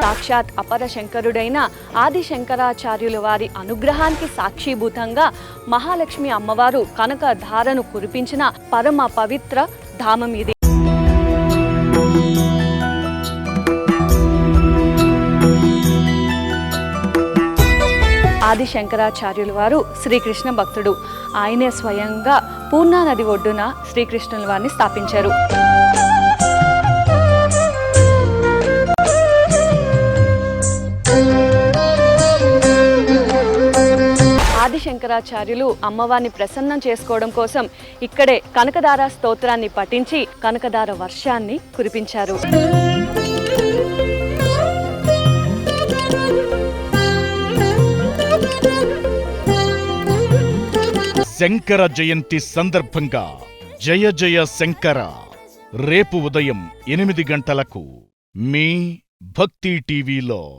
సాక్షాత్ అపర శంకరుడైన ఆది శంకరాచార్యుల వారి అనుగ్రహానికి సాక్షిభూతంగా మహాలక్ష్మి అమ్మవారు కనక ధారను కురిపించిన పరమ పవిత్ర ధామం ఇది. ఆది శంకరాచార్యుల వారు శ్రీకృష్ణ భక్తుడు. ఆయనే స్వయంగా పూర్ణా నది ఒడ్డున శ్రీకృష్ణుల వారిని స్థాపించారు. ఆది శంకరాచార్యులు అమ్మవారిని ప్రసన్నం చేసుకోవడం కోసం ఇక్కడే కనకదార స్తోత్రాన్ని పఠించి కనకదార వర్షాన్ని కురిపించారు. శంకర జయంతి సందర్భంగా జయ జయ శంకర. రేపు ఉదయం ఎనిమిది గంటలకు మీ భక్తి టీవీలో.